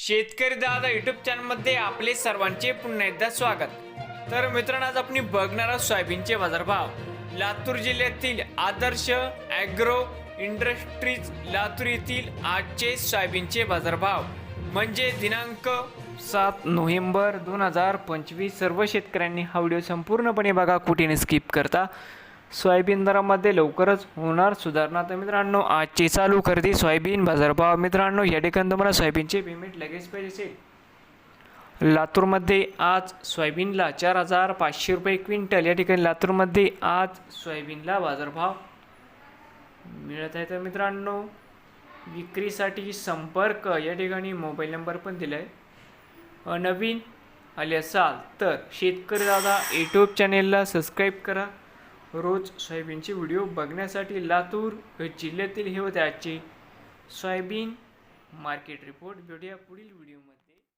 शेतकरी दादा युट्यूब चॅनलमध्ये आपले सर्वांचे पुन्हा एकदा स्वागत. तर मित्रांनो आज आपण बघणार आहोत सोयाबीनचे बाजारभाव. लातूर जिल्ह्यातील आदर्श ॲग्रो इंडस्ट्रीज लातूर येथील आजचे सोयाबीनचे बाजारभाव. म्हणजे दिनांक सात नोव्हेंबर दोन हजार पंचवीस सर्व शेतकऱ्यांनी हा व्हिडिओ संपूर्णपणे बघा कुठेने स्किप करता. सोयाबीन दरामध्ये लवकरच होणार सुधारणा. तर मित्रांनो आजची चालू खरेदी सोयाबीन बाजारभाव. मित्रांनो या ठिकाणी तुम्हाला सोयाबीनचे पेमेंट लगेच पाहिजे. असेल लातूरमध्ये आज सोयाबीनला चार हजार पाचशे रुपये क्विंटल. या ठिकाणी लातूरमध्ये आज सोयाबीनला बाजारभाव मिळत आहे. तर मित्रांनो विक्रीसाठी संपर्क. या ठिकाणी मोबाईल नंबर पण दिला आहे नवीन आले असाल तर शेतकरी दादा यूट्यूब चॅनेलला सबस्क्राईब करा. रोज सोयाबीनचे व्हिडिओ बघण्यासाठी लातूर जिल्ह्यातील हे होते आजचे. सोयाबीन मार्केट रिपोर्ट भेटूया पुढील व्हिडिओमध्ये.